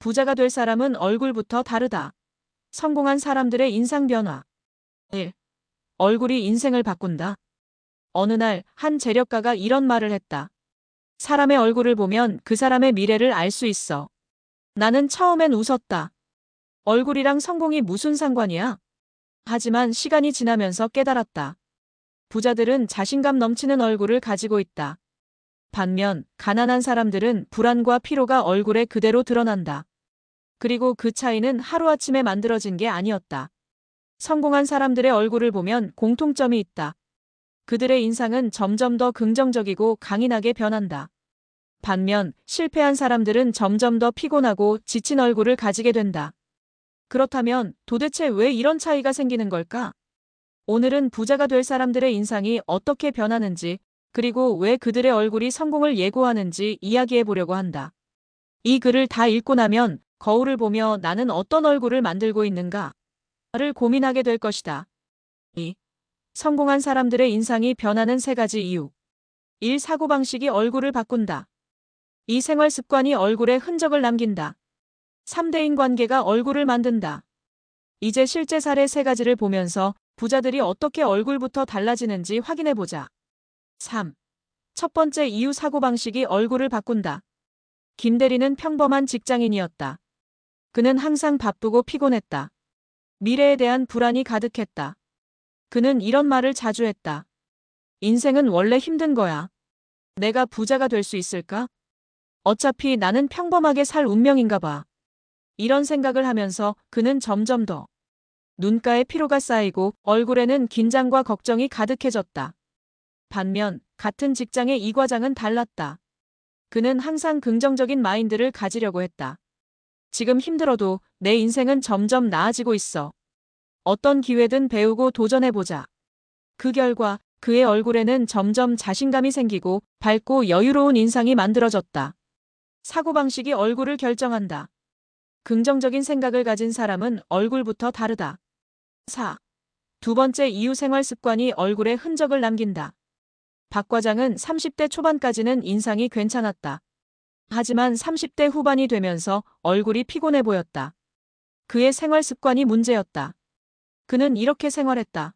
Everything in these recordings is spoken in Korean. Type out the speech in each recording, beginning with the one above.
부자가 될 사람은 얼굴부터 다르다. 성공한 사람들의 인상 변화. 1. 얼굴이 인생을 바꾼다. 어느 날 한 재력가가 이런 말을 했다. 사람의 얼굴을 보면 그 사람의 미래를 알 수 있어. 나는 처음엔 웃었다. 얼굴이랑 성공이 무슨 상관이야? 하지만 시간이 지나면서 깨달았다. 부자들은 자신감 넘치는 얼굴을 가지고 있다. 반면 가난한 사람들은 불안과 피로가 얼굴에 그대로 드러난다. 그리고 그 차이는 하루아침에 만들어진 게 아니었다. 성공한 사람들의 얼굴을 보면 공통점이 있다. 그들의 인상은 점점 더 긍정적이고 강인하게 변한다. 반면 실패한 사람들은 점점 더 피곤하고 지친 얼굴을 가지게 된다. 그렇다면 도대체 왜 이런 차이가 생기는 걸까? 오늘은 부자가 될 사람들의 인상이 어떻게 변하는지, 그리고 왜 그들의 얼굴이 성공을 예고하는지 이야기해 보려고 한다. 이 글을 다 읽고 나면 거울을 보며 나는 어떤 얼굴을 만들고 있는가? 를 고민하게 될 것이다. 2. 성공한 사람들의 인상이 변하는 세 가지 이유. 1. 사고방식이 얼굴을 바꾼다. 2. 생활 습관이 얼굴에 흔적을 남긴다. 3대인 관계가 얼굴을 만든다. 이제 실제 사례 세 가지를 보면서 부자들이 어떻게 얼굴부터 달라지는지 확인해 보자. 3. 첫 번째 이유 사고방식이 얼굴을 바꾼다. 김 대리는 평범한 직장인이었다. 그는 항상 바쁘고 피곤했다. 미래에 대한 불안이 가득했다. 그는 이런 말을 자주 했다. 인생은 원래 힘든 거야. 내가 부자가 될 수 있을까? 어차피 나는 평범하게 살 운명인가 봐. 이런 생각을 하면서 그는 점점 더 눈가에 피로가 쌓이고 얼굴에는 긴장과 걱정이 가득해졌다. 반면 같은 직장의 이 과장은 달랐다. 그는 항상 긍정적인 마인드를 가지려고 했다. 지금 힘들어도 내 인생은 점점 나아지고 있어. 어떤 기회든 배우고 도전해보자. 그 결과 그의 얼굴에는 점점 자신감이 생기고 밝고 여유로운 인상이 만들어졌다. 사고방식이 얼굴을 결정한다. 긍정적인 생각을 가진 사람은 얼굴부터 다르다. 4. 두 번째 이유 생활 습관이 얼굴에 흔적을 남긴다. 박 과장은 30대 초반까지는 인상이 괜찮았다. 하지만 30대 후반이 되면서 얼굴이 피곤해 보였다. 그의 생활 습관이 문제였다. 그는 이렇게 생활했다.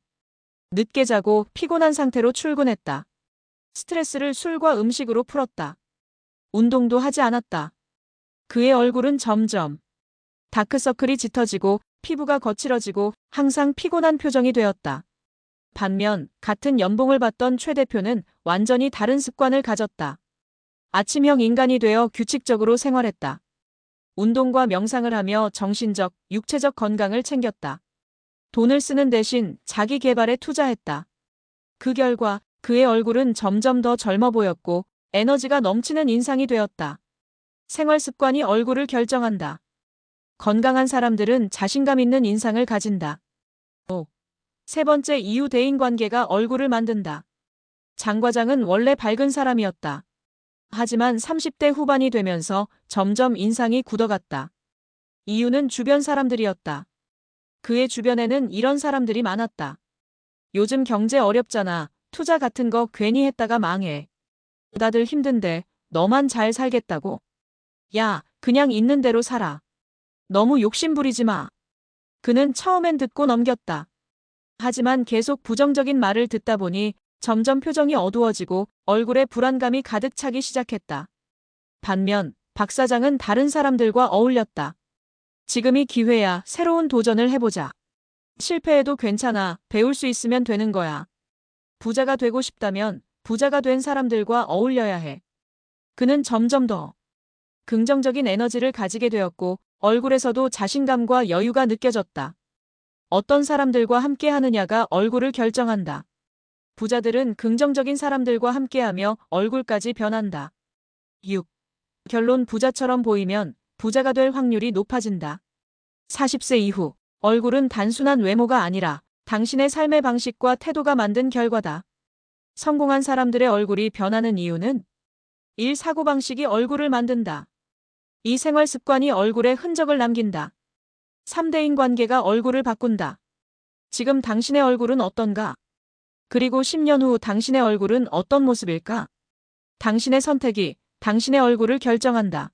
늦게 자고 피곤한 상태로 출근했다. 스트레스를 술과 음식으로 풀었다. 운동도 하지 않았다. 그의 얼굴은 점점 다크서클이 짙어지고 피부가 거칠어지고 항상 피곤한 표정이 되었다. 반면 같은 연봉을 받던 최 대표는 완전히 다른 습관을 가졌다. 아침형 인간이 되어 규칙적으로 생활했다. 운동과 명상을 하며 정신적, 육체적 건강을 챙겼다. 돈을 쓰는 대신 자기 개발에 투자했다. 그 결과 그의 얼굴은 점점 더 젊어 보였고 에너지가 넘치는 인상이 되었다. 생활 습관이 얼굴을 결정한다. 건강한 사람들은 자신감 있는 인상을 가진다. 5. 세 번째 이유 대인 관계가 얼굴을 만든다. 장 과장은 원래 밝은 사람이었다. 하지만 30대 후반이 되면서 점점 인상이 굳어갔다. 이유는 주변 사람들이었다. 그의 주변에는 이런 사람들이 많았다. 요즘 경제 어렵잖아. 투자 같은 거 괜히 했다가 망해. 다들 힘든데 너만 잘 살겠다고. 야, 그냥 있는 대로 살아. 너무 욕심 부리지 마. 그는 처음엔 듣고 넘겼다. 하지만 계속 부정적인 말을 듣다 보니 점점 표정이 어두워지고 얼굴에 불안감이 가득 차기 시작했다. 반면 박 사장은 다른 사람들과 어울렸다. 지금이 기회야. 새로운 도전을 해보자. 실패해도 괜찮아. 배울 수 있으면 되는 거야. 부자가 되고 싶다면 부자가 된 사람들과 어울려야 해. 그는 점점 더 긍정적인 에너지를 가지게 되었고 얼굴에서도 자신감과 여유가 느껴졌다. 어떤 사람들과 함께 하느냐가 얼굴을 결정한다. 부자들은 긍정적인 사람들과 함께하며 얼굴까지 변한다. 6. 결론 부자처럼 보이면 부자가 될 확률이 높아진다. 40세 이후 얼굴은 단순한 외모가 아니라 당신의 삶의 방식과 태도가 만든 결과다. 성공한 사람들의 얼굴이 변하는 이유는 1. 사고방식이 얼굴을 만든다. 2. 생활 습관이 얼굴에 흔적을 남긴다. 3대인 관계가 얼굴을 바꾼다. 지금 당신의 얼굴은 어떤가? 그리고 10년 후 당신의 얼굴은 어떤 모습일까? 당신의 선택이 당신의 얼굴을 결정한다.